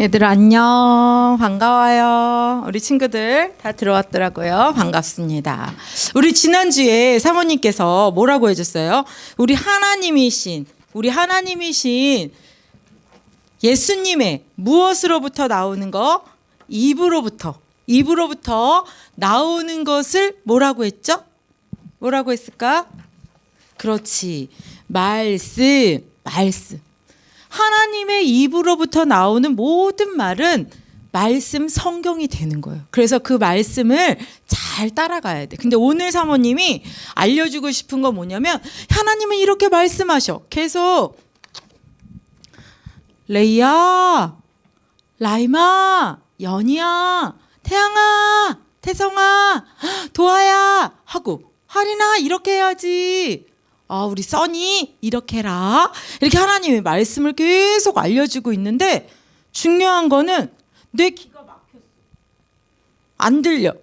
얘들 안녕. 반가워요. 우리 친구들 다 들어왔더라고요. 반갑습니다. 우리 지난주에 사모님께서 뭐라고 해줬어요? 우리 하나님이신 우리 하나님이신 예수님의 무엇으로부터 나오는 거? 입으로부터 입으로부터 나오는 것을 뭐라고 했죠? 뭐라고 했을까? 그렇지. 말씀 말씀 하나님의 입으로부터 나오는 모든 말은 말씀 성경이 되는 거예요. 그래서 그 말씀을 잘 따라가야 돼. 근데 오늘 사모님이 알려주고 싶은 건 뭐냐면 하나님은 이렇게 말씀하셔. 계속 레이야, 라이마, 연이야, 태양아, 태성아, 도아야 하고 하리나 이렇게 해야지. 아, 우리 써니 이렇게 해라. 이렇게 하나님의 말씀을 계속 알려주고 있는데 중요한 거는 내 귀가 막혔어. 안 들려.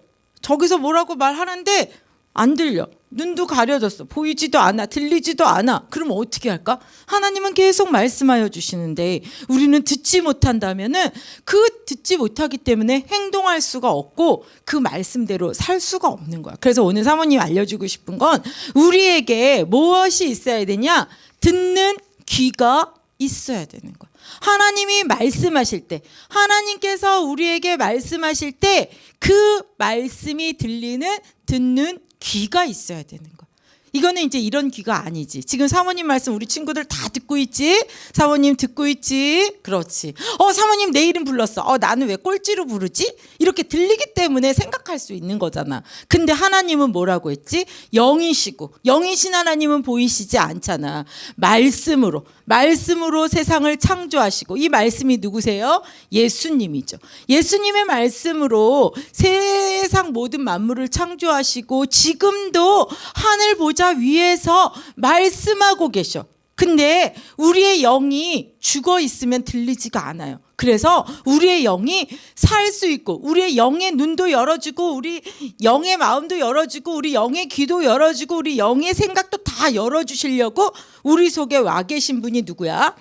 저기서 뭐라고 말하는데 안 들려. 눈도 가려졌어. 보이지도 않아. 들리지도 않아. 그럼 어떻게 할까? 하나님은 계속 말씀하여 주시는데 우리는 듣지 못한다면은 그 듣지 못하기 때문에 행동할 수가 없고 그 말씀대로 살 수가 없는 거야. 그래서 오늘 사모님 알려주고 싶은 건 우리에게 무엇이 있어야 되냐? 듣는 귀가 있어야 되는 거야. 하나님이 말씀하실 때, 하나님께서 우리에게 말씀하실 때 그 말씀이 들리는 듣는 귀가 있어야 되는 거야. 이거는 이제 이런 귀가 아니지. 지금 사모님 말씀 우리 친구들 다 듣고 있지? 사모님 듣고 있지? 그렇지. 어, 사모님 내 이름 불렀어. 어, 나는 왜 꼴찌로 부르지? 이렇게 들리기 때문에 생각할 수 있는 거잖아. 근데 하나님은 뭐라고 했지? 영이시고, 영이신 하나님은 보이시지 않잖아. 말씀으로, 말씀으로 세상을 창조하시고, 이 말씀이 누구세요? 예수님이죠. 예수님의 말씀으로 세상 모든 만물을 창조하시고, 지금도 하늘 보좌 위에서 말씀하고 계셔. 근데 우리의 영이 죽어 있으면 들리지가 않아요. 그래서 우리의 영이 살 수 있고 우리의 영의 눈도 열어주고 우리 영의 마음도 열어주고 우리 영의 귀도 열어주고 우리 영의 생각도 다 열어주시려고 우리 속에 와 계신 분이 누구야?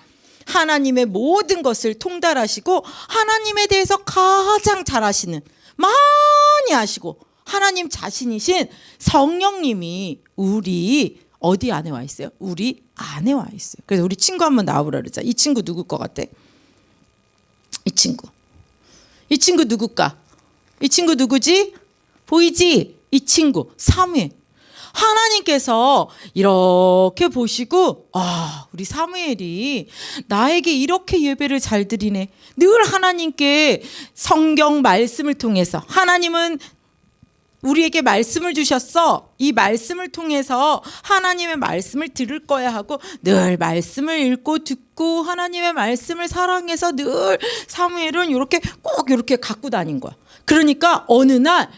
하나님의 모든 것을 통달하시고 하나님에 대해서 가장 잘 아시는 많이 아시고 하나님 자신이신 성령님이 우리 어디 안에 와 있어요? 우리 안에 와 있어요. 그래서 우리 친구 한번 나와보라 그러자. 이 친구 누굴 것 같아? 이 친구. 이 친구 누굴까? 이 친구 누구지? 보이지? 이 친구 사무엘. 하나님께서 이렇게 보시고 아 우리 사무엘이 나에게 이렇게 예배를 잘 드리네 늘 하나님께 성경 말씀을 통해서 하나님은 우리에게 말씀을 주셨어. 이 말씀을 통해서 하나님의 말씀을 들을 거야 하고 늘 말씀을 읽고 듣고 하나님의 말씀을 사랑해서 늘 사무엘은 이렇게 꼭 이렇게 갖고 다닌 거야. 그러니까 어느 날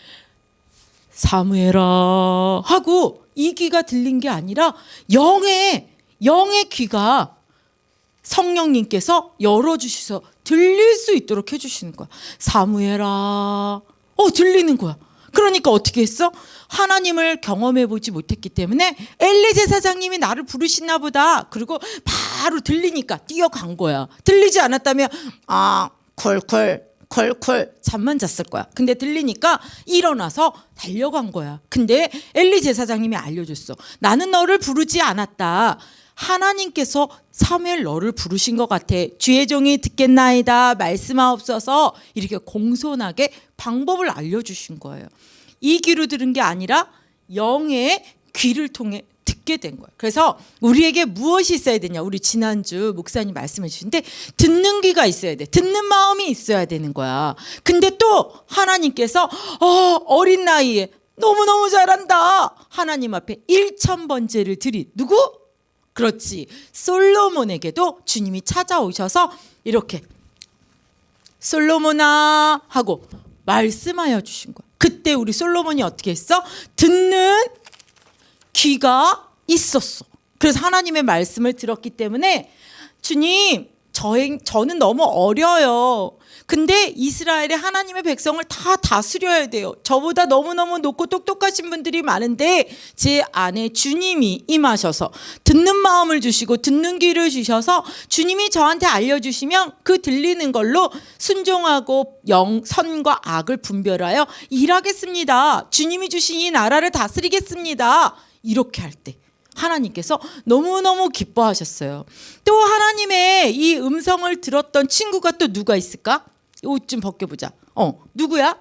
사무엘아 하고 이 귀가 들린 게 아니라 영의 영의 귀가 성령님께서 열어주셔서 들릴 수 있도록 해주시는 거야. 사무엘아, 어 들리는 거야. 그러니까 어떻게 했어? 하나님을 경험해 보지 못했기 때문에 엘리 제 사장님이 나를 부르시나 보다. 그리고 바로 들리니까 뛰어간 거야. 들리지 않았다면 아 콜콜 콜콜 잠만 잤을 거야. 근데 들리니까 일어나서 달려간 거야. 근데 엘리 제사장님이 알려줬어. 나는 너를 부르지 않았다. 하나님께서 사무엘 너를 부르신 것 같아. 주의 종이 듣겠나이다. 말씀하옵소서. 이렇게 공손하게 방법을 알려주신 거예요. 이 귀로 들은 게 아니라 영의 귀를 통해 듣게 된 거예요. 그래서 우리에게 무엇이 있어야 되냐? 우리 지난주 목사님 말씀해 주신데 듣는 귀가 있어야 돼. 듣는 마음이 있어야 되는 거야. 근데 또 하나님께서 어, 어린 나이에 너무너무 잘한다. 하나님 앞에 1천 번째를 드린 누구? 그렇지. 솔로몬에게도 주님이 찾아오셔서 이렇게 솔로몬아 하고 말씀하여 주신 거야. 그때 우리 솔로몬이 어떻게 했어? 듣는 귀가 있었어. 그래서 하나님의 말씀을 들었기 때문에 주님 저, 저는 너무 어려요. 근데 이스라엘의 하나님의 백성을 다 다스려야 돼요. 저보다 너무너무 높고 똑똑하신 분들이 많은데 제 안에 주님이 임하셔서 듣는 마음을 주시고 듣는 귀를 주셔서 주님이 저한테 알려주시면 그 들리는 걸로 순종하고 영, 선과 악을 분별하여 일하겠습니다. 주님이 주신 이 나라를 다스리겠습니다. 이렇게 할 때. 하나님께서 너무너무 기뻐하셨어요. 또 하나님의 이 음성을 들었던 친구가 또 누가 있을까? 옷 좀 벗겨보자. 어, 누구야?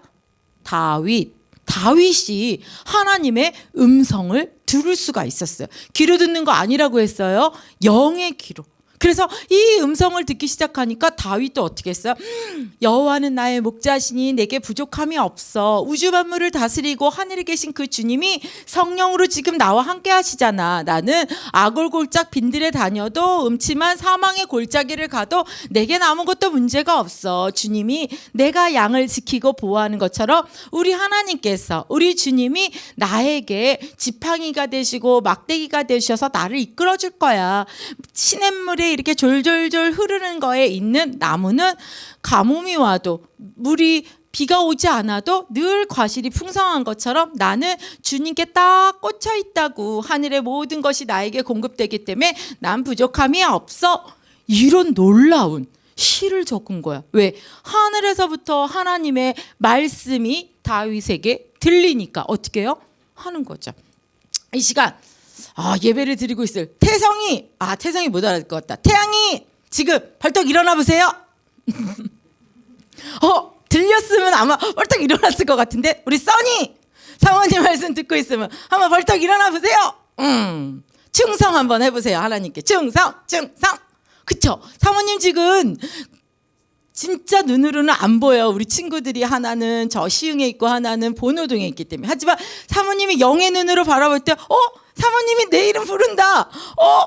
다윗. 다윗이 하나님의 음성을 들을 수가 있었어요. 귀로 듣는 거 아니라고 했어요. 영의 귀로. 그래서 이 음성을 듣기 시작하니까 다윗도 어떻게 했어요? 음, 여호와는 나의 목자시니 내게 부족함이 없어. 우주 만물을 다스리고 하늘에 계신 그 주님이 성령으로 지금 나와 함께 하시잖아. 나는 아골골짝 빈들에 다녀도 음침한 사망의 골짜기를 가도 내겐 아무것도 문제가 없어. 주님이 내가 양을 지키고 보호하는 것처럼 우리 하나님께서 우리 주님이 나에게 지팡이가 되시고 막대기가 되셔서 나를 이끌어 줄 거야. 시냇물에 이렇게 졸졸졸 흐르는 거에 있는 나무는 가뭄이 와도 물이 비가 오지 않아도 늘 과실이 풍성한 것처럼 나는 주님께 딱 꽂혀 있다고 하늘의 모든 것이 나에게 공급되기 때문에 난 부족함이 없어 이런 놀라운 시를 적은 거야. 왜? 하늘에서부터 하나님의 말씀이 다윗에게 들리니까 어떻게 해요? 하는 거죠. 이 시간 아, 예배를 드리고 있을 태성이 아 태성이 못 알아들 것 같다. 태양이 지금 벌떡 일어나 보세요. 어 들렸으면 아마 벌떡 일어났을 것 같은데 우리 써니 사모님 말씀 듣고 있으면 한번 벌떡 일어나 보세요. 음 충성 한번 해보세요 하나님께 충성 충성 그쵸 사모님 지금 진짜 눈으로는 안 보여. 우리 친구들이 하나는 저 시흥에 있고 하나는 본호동에 있기 때문에. 하지만 사모님이 영의 눈으로 바라볼 때, 어? 사모님이 내 이름 부른다. 어?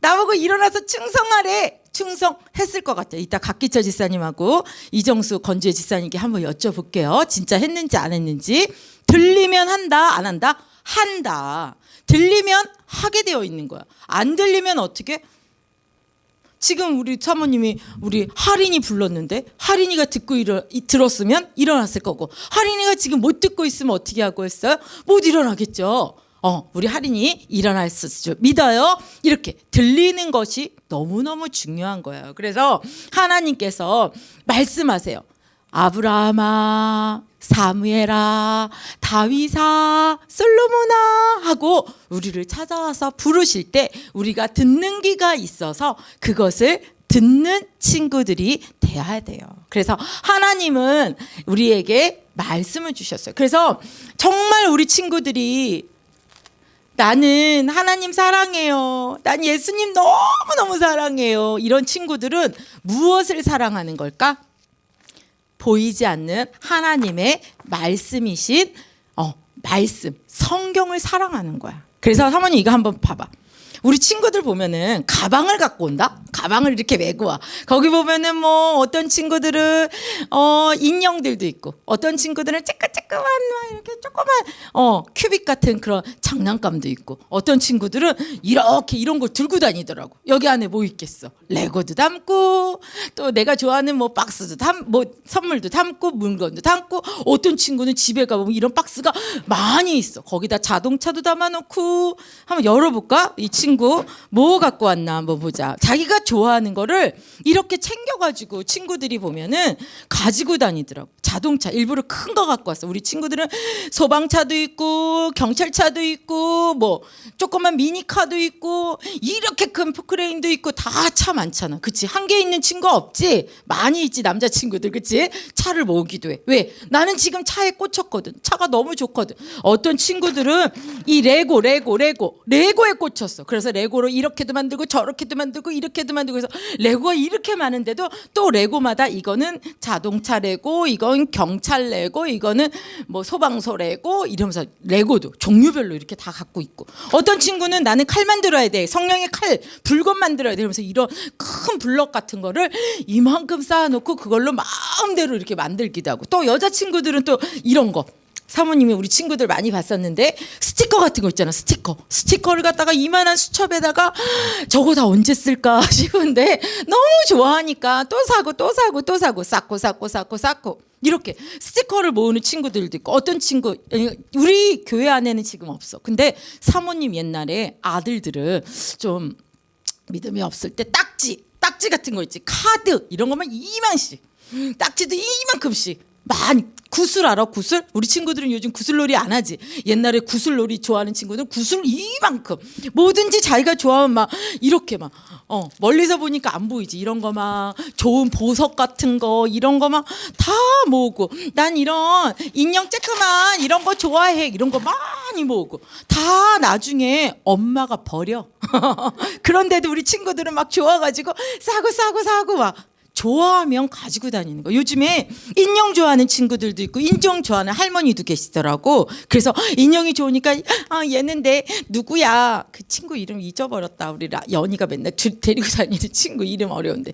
나보고 일어나서 충성하래. 충성했을 것 같아요. 이따 각기처 지사님하고 이정수 건주의 지사님께 한번 여쭤볼게요. 진짜 했는지 안 했는지. 들리면 한다, 안 한다? 한다. 들리면 하게 되어 있는 거야. 안 들리면 어떻게? 지금 우리 사모님이 우리 하린이 불렀는데 하린이가 듣고 일어, 이- 들었으면 일어났을 거고 하린이가 지금 못 듣고 있으면 어떻게 하고 했어요? 못 일어나겠죠. 어, 우리 하린이 일어날 수 믿어요. 이렇게 들리는 것이 너무너무 중요한 거예요. 그래서 하나님께서 말씀하세요. 아브라함아, 사무엘아, 다윗아, 솔로몬아 하고 우리를 찾아와서 부르실 때 우리가 듣는 귀가 있어서 그것을 듣는 친구들이 돼야 돼요. 그래서 하나님은 우리에게 말씀을 주셨어요. 그래서 정말 우리 친구들이 나는 하나님 사랑해요. 난 예수님 너무너무 사랑해요. 이런 친구들은 무엇을 사랑하는 걸까? 보이지 않는 하나님의 말씀이신 어, 말씀, 성경을 사랑하는 거야. 그래서 사모님 이거 한번 봐봐. 우리 친구들 보면은 가방을 갖고 온다. 가방을 이렇게 메고 와. 거기 보면은 뭐 어떤 친구들은 어 인형들도 있고, 어떤 친구들은 쬐끄쬐끄만 막 이렇게 조그만 어 큐빅 같은 그런 장난감도 있고, 어떤 친구들은 이렇게 이런 걸 들고 다니더라고. 여기 안에 뭐 있겠어? 레고도 담고, 또 내가 좋아하는 뭐 박스도 담, 뭐 선물도 담고, 물건도 담고, 어떤 친구는 집에 가보면 이런 박스가 많이 있어. 거기다 자동차도 담아놓고 한번 열어볼까? 이 친구 뭐 갖고 왔나 한번 보자. 자기가 좋아하는 거를 이렇게 챙겨가지고 친구들이 보면은 가지고 다니더라고. 자동차 일부러 큰 거 갖고 왔어. 우리 친구들은 소방차도 있고 경찰차도 있고 뭐 조그만 미니카도 있고 이렇게 큰 포크레인도 있고 다 차 많잖아. 그치? 한 개 있는 친구 없지? 많이 있지 남자 친구들 그치? 차를 모으기도 해. 왜? 나는 지금 차에 꽂혔거든. 차가 너무 좋거든. 어떤 친구들은 이 레고 레고 레고 레고에 꽂혔어. 그래서 레고로 이렇게도 만들고 저렇게도 만들고 이렇게도 만들고 해서 레고가 이렇게 많은데도 또 레고마다 이거는 자동차 레고, 이건 경찰 레고, 이거는 뭐 소방서 레고 이러면서 레고도 종류별로 이렇게 다 갖고 있고 어떤 친구는 나는 칼 만들어야 돼. 성령의 칼, 불건 만들어야 돼. 이러면서 이런 큰 블럭 같은 거를 이만큼 쌓아놓고 그걸로 마음대로 이렇게 만들기도 하고 또 여자 친구들은 또 이런 거 사모님이 우리 친구들 많이 봤었는데 스티커 같은 거 있잖아 스티커. 스티커를 갖다가 이만한 수첩에다가 저거 다 언제 쓸까 싶은데 너무 좋아하니까 또 사고 또 사고 또 사고 쌓고 쌓고 쌓고 쌓고. 이렇게 스티커를 모으는 친구들도 있고 어떤 친구 우리 교회 안에는 지금 없어. 근데 사모님 옛날에 아들들은 좀 믿음이 없을 때 딱지 딱지 같은 거 있지. 카드 이런 거만 이만씩 딱지도 이만큼씩 많이 구슬 알아? 구슬? 우리 친구들은 요즘 구슬놀이 안 하지. 옛날에 구슬놀이 좋아하는 친구들은 구슬 이만큼. 뭐든지 자기가 좋아하면 막 이렇게 막 어 멀리서 보니까 안 보이지. 이런 거 막 좋은 보석 같은 거 이런 거 막 다 모으고. 난 이런 인형 쬐끄만 이런 거 좋아해. 이런 거 많이 모으고. 다 나중에 엄마가 버려. 그런데도 우리 친구들은 막 좋아가지고 사고 사고 사고 막 좋아하면 가지고 다니는 거. 요즘에 인형 좋아하는 친구들도 있고 인형 좋아하는 할머니도 계시더라고. 그래서 인형이 좋으니까 아 얘는 내 누구야? 그 친구 이름 잊어버렸다. 우리 라- 연희가 맨날 주- 데리고 다니는 친구 이름 어려운데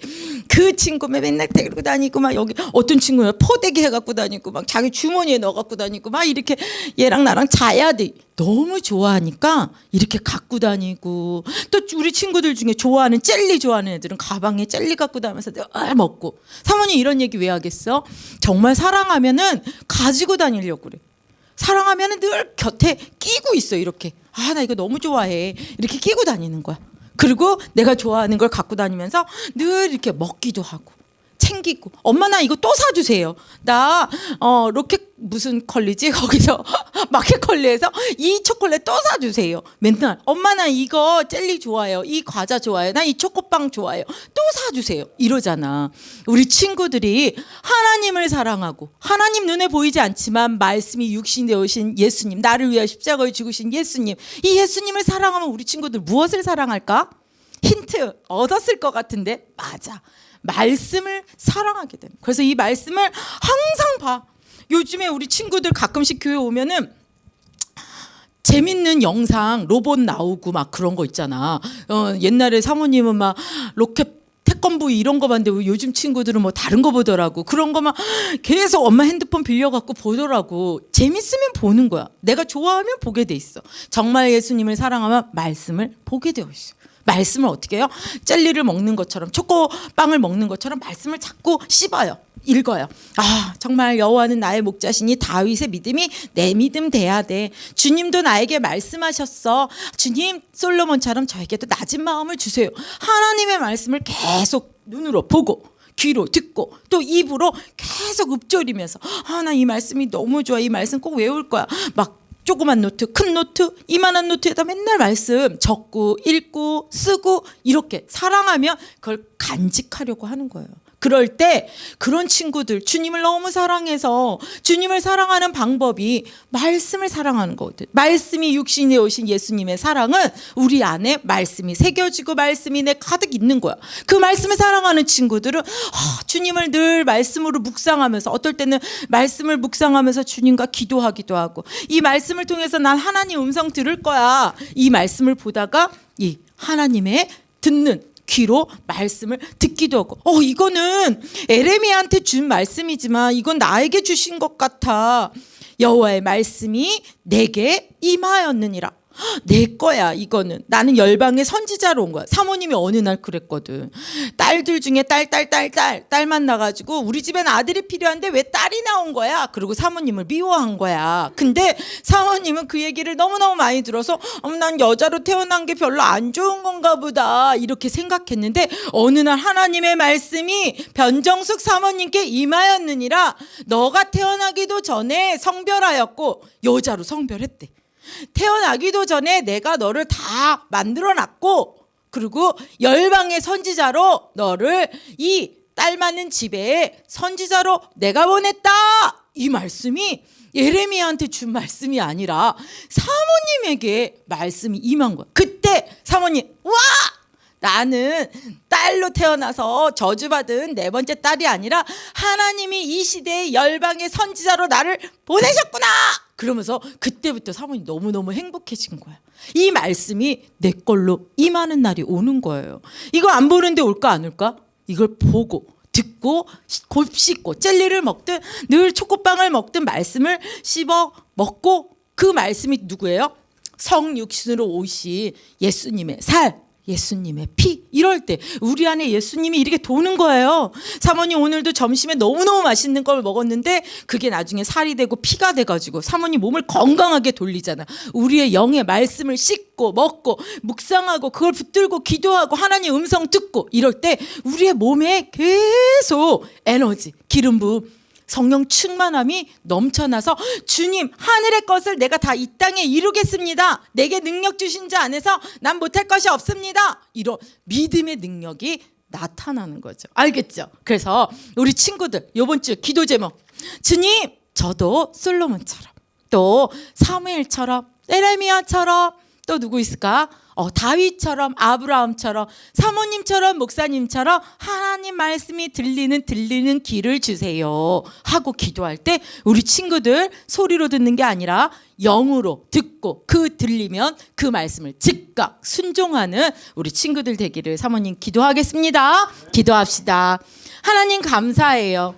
그 친구 맨날 데리고 다니고 막 여기 어떤 친구는 포대기 해갖고 다니고 막 자기 주머니에 넣어갖고 다니고 막 이렇게 얘랑 나랑 자야 돼. 너무 좋아하니까 이렇게 갖고 다니고 또 우리 친구들 중에 좋아하는 젤리 좋아하는 애들은 가방에 젤리 갖고 다니면서 늘 먹고 사모님 이런 얘기 왜 하겠어? 정말 사랑하면은 가지고 다니려고 그래. 사랑하면은 늘 곁에 끼고 있어 이렇게 아 나 이거 너무 좋아해 이렇게 끼고 다니는 거야. 그리고 내가 좋아하는 걸 갖고 다니면서 늘 이렇게 먹기도 하고 챙기고 엄마 나 이거 또 사주세요. 나 어 로켓 무슨 컬리지 거기서 마켓 컬리에서 이 초콜릿 또 사주세요. 맨날 엄마 나 이거 젤리 좋아요. 이 과자 좋아요. 나 이 초코빵 좋아요. 또 사주세요. 이러잖아. 우리 친구들이 하나님을 사랑하고 하나님 눈에 보이지 않지만 말씀이 육신 되오신 예수님 나를 위하여 십자가에 죽으신 예수님 이 예수님을 사랑하면 우리 친구들 무엇을 사랑할까? 힌트 얻었을 것 같은데 맞아. 말씀을 사랑하게 되는. 그래서 이 말씀을 항상 봐. 요즘에 우리 친구들 가끔씩 교회 오면은 재밌는 영상 로봇 나오고 막 그런 거 있잖아. 어, 옛날에 사모님은 막 로켓 태권부 이런 거 봤는데 왜 요즘 친구들은 뭐 다른 거 보더라고. 그런 거만 계속 엄마 핸드폰 빌려갖고 보더라고. 재밌으면 보는 거야. 내가 좋아하면 보게 돼 있어. 정말 예수님을 사랑하면 말씀을 보게 되어 있어. 말씀을 어떻게 해요? 젤리를 먹는 것처럼 초코빵을 먹는 것처럼 말씀을 자꾸 씹어요. 읽어요. 아, 정말 여호와는 나의 목자시니 다윗의 믿음이 내 믿음 돼야 돼. 주님도 나에게 말씀하셨어. 주님 솔로몬처럼 저에게도 낮은 마음을 주세요. 하나님의 말씀을 계속 눈으로 보고 귀로 듣고 또 입으로 계속 읊조리면서 아 나 이 말씀이 너무 좋아 이 말씀 꼭 외울 거야 막 조그만 노트 큰 노트 이만한 노트에다 맨날 말씀 적고 읽고 쓰고 이렇게 사랑하면 그걸 간직하려고 하는 거예요. 그럴 때 그런 친구들 주님을 너무 사랑해서 주님을 사랑하는 방법이 말씀을 사랑하는 거거든. 말씀이 육신에 오신 예수님의 사랑은 우리 안에 말씀이 새겨지고 말씀이 내 가득 있는 거야. 그 말씀을 사랑하는 친구들은 아, 주님을 늘 말씀으로 묵상하면서 어떨 때는 말씀을 묵상하면서 주님과 기도하기도 하고 이 말씀을 통해서 난 하나님 음성 들을 거야. 이 말씀을 보다가 이 하나님의 듣는 귀로 말씀을 듣기도 하고 어 이거는 에레미야한테 준 말씀이지만 이건 나에게 주신 것 같아. 여호와의 말씀이 내게 임하였느니라 내 거야 이거는. 나는 열방의 선지자로 온 거야. 사모님이 어느 날 그랬거든. 딸들 중에 딸 딸 딸 딸 딸 만 나가지고 우리 집엔 아들이 필요한데 왜 딸이 나온 거야? 그리고 사모님을 미워한 거야. 근데 사모님은 그 얘기를 너무너무 많이 들어서 어머, 난 여자로 태어난 게 별로 안 좋은 건가 보다. 이렇게 생각했는데 어느 날 하나님의 말씀이 변정숙 사모님께 임하였느니라 너가 태어나기도 전에 성별하였고 여자로 성별했대 태어나기도 전에 내가 너를 다 만들어 놨고 그리고 열방의 선지자로 너를 이딸 많은 집에 선지자로 내가 보냈다. 이 말씀이 예레미야한테 준 말씀이 아니라 사모님에게 말씀이 임한 거야. 그때 사모님 와 나는 딸로 태어나서 저주받은 네 번째 딸이 아니라 하나님이 이 시대의 열방의 선지자로 나를 보내셨구나. 그러면서 그때부터 사모님 너무너무 행복해진 거야. 이 말씀이 내 걸로 임하는 날이 오는 거예요. 이거 안 보는데 올까 안 올까? 이걸 보고 듣고 곱씹고 젤리를 먹든 늘 초코빵을 먹든 말씀을 씹어 먹고 그 말씀이 누구예요? 성육신으로 오신 예수님의 살, 예수님의 피 이럴 때 우리 안에 예수님이 이렇게 도는 거예요. 사모님 오늘도 점심에 너무너무 맛있는 걸 먹었는데 그게 나중에 살이 되고 피가 돼 가지고 사모님 몸을 건강하게 돌리잖아. 우리의 영의 말씀을 씻고 먹고 묵상하고 그걸 붙들고 기도하고 하나님 음성 듣고 이럴 때 우리의 몸에 계속 에너지, 기름 부음 성령 충만함이 넘쳐나서 주님 하늘의 것을 내가 다 이 땅에 이루겠습니다. 내게 능력 주신 자 안에서 난 못할 것이 없습니다. 이런 믿음의 능력이 나타나는 거죠. 알겠죠? 그래서 우리 친구들 요번 주 기도 제목 주님 저도 솔로몬처럼 또 사무엘처럼 에레미야처럼 또 누구 있을까? 어, 다윗처럼 아브라함처럼 사모님처럼 목사님처럼 하나님 말씀이 들리는 들리는 귀를 주세요 하고 기도할 때 우리 친구들 소리로 듣는 게 아니라 영으로 듣고 그 들리면 그 말씀을 즉각 순종하는 우리 친구들 되기를 사모님 기도하겠습니다. 기도합시다. 하나님 감사해요.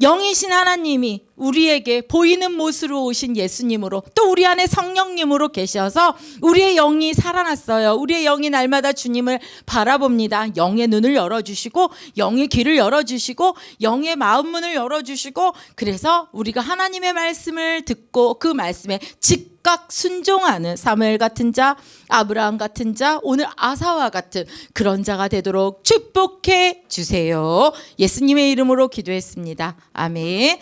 영이신 하나님이 우리에게 보이는 모습으로 오신 예수님으로 또 우리 안에 성령님으로 계셔서 우리의 영이 살아났어요. 우리의 영이 날마다 주님을 바라봅니다. 영의 눈을 열어주시고 영의 귀를 열어주시고 영의 마음 문을 열어주시고 그래서 우리가 하나님의 말씀을 듣고 그 말씀에 즉각 순종하는 사무엘 같은 자, 아브라함 같은 자, 오늘 아사와 같은 그런 자가 되도록 축복해 주세요. 예수님의 이름으로 기도했습니다. 아멘.